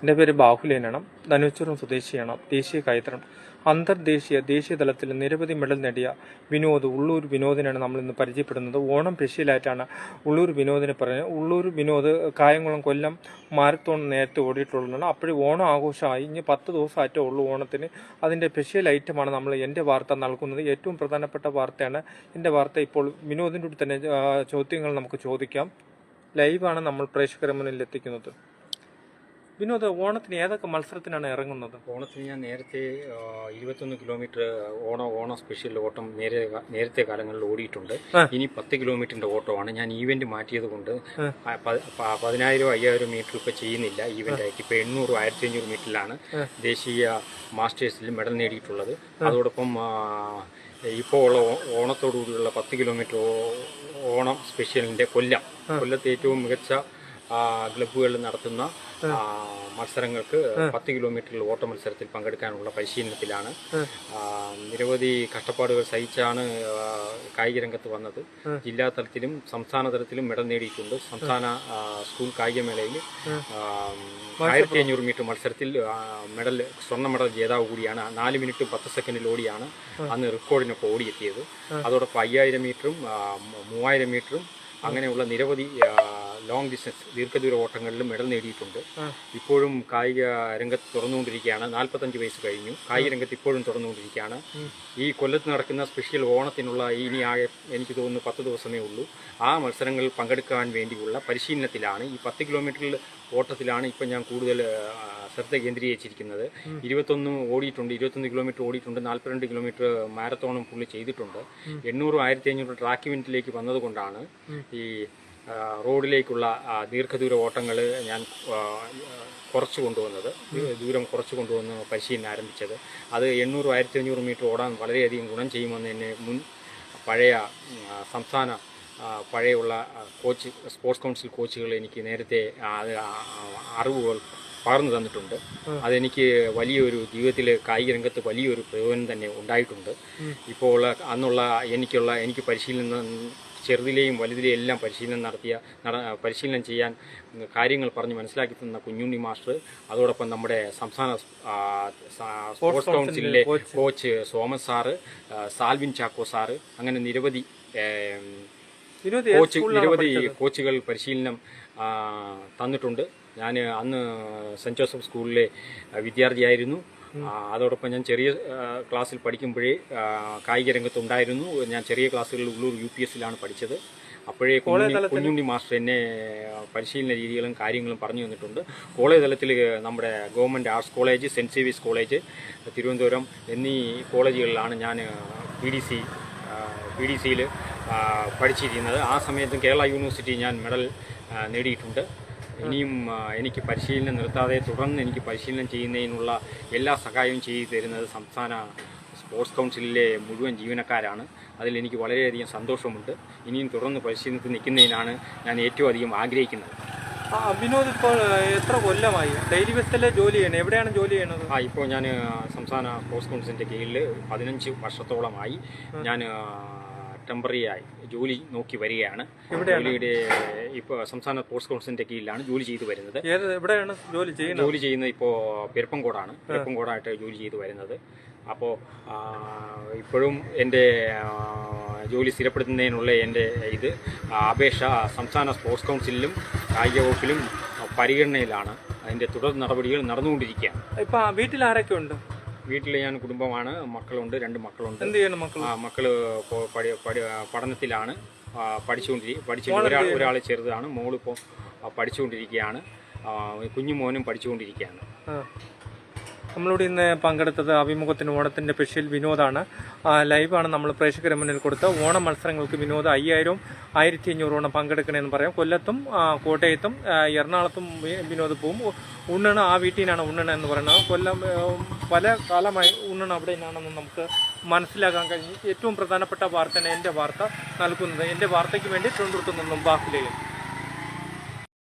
എന്റെ പേര് ബാഹുലേനാണ് ധനുച്ചുരം സ്വദേശിയാണ്. ദേശീയ കൈത്തരം അന്തർദേശീയ ദേശീയ തലത്തിൽ നിരവധി മെഡൽ നേടിയ വിനോദ് ഉള്ളൂർ വിനോദിനാണ് നമ്മൾ ഇന്ന് പരിചയപ്പെടുന്നത്. ഓണം സ്പെഷ്യലായിട്ടാണ് ഉള്ളൂർ വിനോദിനെ പറയുന്നത്. ഉള്ളൂർ വിനോദ് കായംകുളം കൊല്ലം മാരത്തോൺ നേരത്തെ ഓടിയിട്ടുള്ളതാണ്. അപ്പോഴും ഓണം ആഘോഷമായി. ഇനി പത്ത് ദിവസമായിട്ടേ ഉള്ളൂ ഓണത്തിന്. അതിന്റെ സ്പെഷ്യൽ ഐറ്റമാണ് നമ്മൾ എന്റെ വാർത്ത നൽകുന്നത്. ഏറ്റവും പ്രധാനപ്പെട്ട വാർത്തയാണ് എന്റെ വാർത്ത. ഇപ്പോൾ വിനോദിന്റെ തന്നെ ചോദ്യങ്ങൾ നമുക്ക് ചോദിക്കാം. ലൈവാണ് നമ്മൾ പ്രേക്ഷകരമുന്നിൽ എത്തിക്കുന്നത്. വിനോദ് ഓണത്തിന് ഏതൊക്കെ മത്സരത്തിനാണ് ഇറങ്ങുന്നത്? ഓണത്തിന് ഞാൻ നേരത്തെ ഇരുപത്തൊന്ന് കിലോമീറ്റർ ഓണ ഓണ സ്പെഷ്യൽ ഓട്ടം നേരെ നേരത്തെ കാലങ്ങളിൽ ഓടിയിട്ടുണ്ട്. ഇനി പത്ത് കിലോമീറ്ററിന്റെ ഓട്ടമാണ്. ഞാൻ ഈവന്റ് മാറ്റിയത് കൊണ്ട് പതിനായിരം അയ്യായിരം മീറ്റർ ഇപ്പൊ ചെയ്യുന്നില്ല ഈവന്റ് ആയിട്ട്. ഇപ്പൊ എണ്ണൂറ് ആയിരത്തി അഞ്ഞൂറ് മീറ്ററിലാണ് ദേശീയ മാസ്റ്റേഴ്സിൽ മെഡൽ നേടിയിട്ടുള്ളത്. അതോടൊപ്പം ഇപ്പോൾ ഉള്ള ഓണത്തോടുകൂടിയുള്ള പത്ത് കിലോമീറ്റർ ഓണം സ്പെഷ്യലിന്റെ കൊല്ലം. കൊല്ലത്തെ ഏറ്റവും മികച്ച ക്ലബുകളിൽ ക്ലബ്ബുകളിൽ നടത്തുന്ന മത്സരങ്ങൾക്ക് പത്ത് കിലോമീറ്ററിൽ ഓട്ട മത്സരത്തിൽ പങ്കെടുക്കാനുള്ള പരിശീലനത്തിലാണ്. നിരവധി കഷ്ടപ്പാടുകൾ സഹിച്ചാണ് കായിക രംഗത്ത് വന്നത്. ജില്ലാ തലത്തിലും സംസ്ഥാന തലത്തിലും മെഡൽ നേടിയിട്ടുണ്ട്. സംസ്ഥാന സ്കൂൾ കായികമേളയിൽ ആയിരത്തി അഞ്ഞൂറ് മീറ്റർ മത്സരത്തിൽ മെഡൽ സ്വർണ മെഡൽ ജേതാവ് കൂടിയാണ്. നാല് മിനിറ്റ് പത്ത് സെക്കൻഡിൽ ഓടിയാണ് അന്ന് റെക്കോർഡിനൊപ്പം ഓടിയെത്തിയത്. അതോടൊപ്പം അയ്യായിരം മീറ്ററും മൂവായിരം മീറ്ററും അങ്ങനെയുള്ള നിരവധി ലോങ് ഡിസ്റ്റൻസ് ദീർഘദൂര ഓട്ടങ്ങളിലും മെഡൽ നേടിയിട്ടുണ്ട്. ഇപ്പോഴും കായിക രംഗത്ത് തുറന്നുകൊണ്ടിരിക്കുകയാണ്. നാൽപ്പത്തഞ്ച് വയസ്സ് കഴിഞ്ഞു. കായിക രംഗത്ത് ഇപ്പോഴും തുറന്നുകൊണ്ടിരിക്കുകയാണ്. ഈ കൊല്ലത്ത് നടക്കുന്ന സ്പെഷ്യൽ ഓണത്തിനുള്ള ഇനി ആകെ എനിക്ക് തോന്നുന്നു പത്ത് ദിവസമേ ഉള്ളൂ. ആ മത്സരങ്ങളിൽ പങ്കെടുക്കാൻ വേണ്ടിയുള്ള പരിശീലനത്തിലാണ്. ഈ പത്ത് കിലോമീറ്ററിൽ ഓട്ടത്തിലാണ് ഇപ്പം ഞാൻ കൂടുതൽ ശ്രദ്ധ കേന്ദ്രീകരിച്ചിരിക്കുന്നത്. ഇരുപത്തൊന്ന് ഓടിയിട്ടുണ്ട്. ഇരുപത്തൊന്ന് കിലോമീറ്റർ ഓടിയിട്ടുണ്ട്. നാൽപ്പത്തിരണ്ട് കിലോമീറ്റർ മാരത്തോണും പുള്ളി ചെയ്തിട്ടുണ്ട്. എണ്ണൂറും ആയിരത്തി അഞ്ഞൂറ് ട്രാക്ക് ഇവന്റിലേക്ക് വന്നതുകൊണ്ടാണ് ഈ റോഡിലേക്കുള്ള ദീർഘദൂര ഓട്ടങ്ങൾ ഞാൻ കുറച്ച് കൊണ്ടുവന്നത്. ദൂരം കുറച്ച് കൊണ്ടുവന്ന് പരിശീലനം ആരംഭിച്ചത്. അത് എണ്ണൂറ് ആയിരത്തി അഞ്ഞൂറ് മീറ്റർ ഓടാൻ വളരെയധികം ഗുണം ചെയ്യുമെന്ന് എന്നെ മുൻ പഴയ സംസ്ഥാന പഴയുള്ള കോച്ച് സ്പോർട്സ് കൗൺസിൽ കോച്ചുകൾ എനിക്ക് നേരത്തെ അറിവുകൾ പകർന്നു തന്നിട്ടുണ്ട്. അതെനിക്ക് വലിയൊരു ജീവിതത്തിൽ കായിക രംഗത്ത് വലിയൊരു പ്രയോജനം തന്നെ ഉണ്ടായിട്ടുണ്ട്. ഇപ്പോൾ ഉള്ള അന്നുള്ള എനിക്കുള്ള എനിക്ക് പരിശീലനം ചെറുതിലെയും വലുതിലെയും എല്ലാം പരിശീലനം നടത്തിയ നട- പരിശീലനം ചെയ്യാൻ കാര്യങ്ങൾ പറഞ്ഞ് മനസ്സിലാക്കി തന്ന കുഞ്ഞുണ്ണി മാസ്റ്റർ അതോടൊപ്പം നമ്മുടെ സംസ്ഥാന sports കൗൺസിലിലെ coach Soman sir Salvin Chacko sir അങ്ങനെ നിരവധി കോച്ച് നിരവധി കോച്ചുകൾ പരിശീലനം തന്നിട്ടുണ്ട്. ഞാൻ അന്ന് സെന്റ് ജോസഫ് സ്കൂളിലെ വിദ്യാർത്ഥിയായിരുന്നു. അതോടൊപ്പം ഞാൻ ചെറിയ ക്ലാസ്സിൽ പഠിക്കുമ്പോഴേ കായിക രംഗത്തുണ്ടായിരുന്നു ഞാൻ ചെറിയ ക്ലാസ്സുകളിൽ ഉള്ളൂർ യു പി എസിലാണ് പഠിച്ചത്. അപ്പോഴേ കുഞ്ഞുണ്ണി കുഞ്ഞുണ്ണി മാസ്റ്റർ എന്നെ പരിശീലന രീതികളും കാര്യങ്ങളും പറഞ്ഞു തന്നിട്ടുണ്ട്. കോളേജ് തലത്തിൽ നമ്മുടെ ഗവൺമെന്റ് ആർട്സ് കോളേജ് സെന്റ് സേവീസ് കോളേജ് തിരുവനന്തപുരം എന്നീ കോളേജുകളിലാണ് ഞാൻ P D C P D സിയിൽ പഠിച്ചിരിക്കുന്നത്. ആ സമയത്തും കേരള യൂണിവേഴ്സിറ്റി ഞാൻ മെഡൽ നേടിയിട്ടുണ്ട്. ഇനിയും എനിക്ക് പരിശീലനം നിർത്താതെ തുടർന്ന് എനിക്ക് പരിശീലനം ചെയ്യുന്നതിനുള്ള എല്ലാ സഹായവും ചെയ്തു തരുന്നത് സംസ്ഥാന സ്പോർട്സ് കൗൺസിലിലെ മുഴുവൻ ജീവനക്കാരാണ്. അതിൽ എനിക്ക് വളരെയധികം സന്തോഷമുണ്ട്. ഇനിയും തുടർന്ന് പരിശീലനത്തിൽ നിൽക്കുന്നതിനാണ് ഞാൻ ഏറ്റവും അധികം ആഗ്രഹിക്കുന്നത്. വിനോദ് ഇപ്പോൾ എത്ര കൊല്ലമായി? ഡെയിലി ബസ്സിലെ ജോലി ചെയ്യണം? എവിടെയാണ് ജോലി ചെയ്യുന്നത് ആ ഇപ്പോൾ ഞാൻ സംസ്ഥാന സ്പോർട്സ് കൗൺസിലിന്റെ കീഴിൽ പതിനഞ്ച് വർഷത്തോളമായി ഞാൻ ടെമ്പററി ആയി ജോലി നോക്കി വരികയാണ്. ജോലിയുടെ ഇപ്പോൾ സംസ്ഥാന സ്പോർട്സ് കൗൺസിലിന്റെ കീഴിലാണ് ജോലി ചെയ്തു വരുന്നത്. എവിടെയാണ് ജോലി ചെയ്യുന്നത്? ജോലി ചെയ്യുന്നത് ഇപ്പോൾ പെരുപ്പംകോടാണ്. പെരുപ്പംകോടായിട്ട് ജോലി ചെയ്തു വരുന്നത്. അപ്പോൾ ഇപ്പോഴും എന്റെ ജോലി സ്ഥിരപ്പെടുത്തുന്നതിനുള്ള എന്റെ ഇത് അപേക്ഷ സംസ്ഥാന സ്പോർട്സ് കൗൺസിലിലും കായിക വകുപ്പിലും പരിഗണനയിലാണ്. അതിന്റെ തുടർ നടപടികൾ നടന്നുകൊണ്ടിരിക്കുകയാണ്. ഇപ്പം വീട്ടിൽ ആരൊക്കെ ഉണ്ട്? വീട്ടിൽ ഞാൻ കുടുംബമാണ്. മക്കളുണ്ട് രണ്ട് മക്കളുണ്ട്. എന്ത് ചെയ്യുന്നു മക്കൾ ആ മക്കൾ പഠി പഠി പഠനത്തിലാണ്. പഠിച്ചുകൊണ്ടിരിക്കും പഠിച്ചുകൊണ്ടിരി പഠിച്ചു ഒരാൾ ഒരാൾ ചെറുതാണ്. മോളിപ്പോൾ പഠിച്ചുകൊണ്ടിരിക്കുകയാണ്. ആ, കുഞ്ഞു മോനും പഠിച്ചുകൊണ്ടിരിക്കുകയാണ് നമ്മളിവിടെ ഇന്ന് പങ്കെടുത്തത് അഭിമുഖത്തിന് ഓണത്തിന്റെ സ്പെഷ്യൽ വിനോദാണ്. ലൈവാണ് നമ്മൾ പ്രേക്ഷകരെ മുന്നിൽ കൊടുത്ത. ഓണം മത്സരങ്ങൾക്ക് വിനോദം അയ്യായിരവും ആയിരത്തി അഞ്ഞൂറോണം പങ്കെടുക്കണമെന്ന് പറയാം. കൊല്ലത്തും കോട്ടയത്തും എറണാകുളത്തും വിനോദ് പോവും. ഉണ്ണണ ആ വീട്ടിനാണ് ഉണ്ണണ എന്ന് പറയുന്നത്. കൊല്ലം പല കാലമായി ഉണ്ണണ അവിടെ നിന്നാണെന്ന് നമുക്ക് മനസ്സിലാക്കാൻ കഴിഞ്ഞു ഏറ്റവും പ്രധാനപ്പെട്ട വാർത്തയാണ് എന്റെ വാർത്ത നൽകുന്നത്. എന്റെ വാർത്തയ്ക്ക് വേണ്ടി തൊണ്ടുത്തുനിന്നും ബാഹുലേയും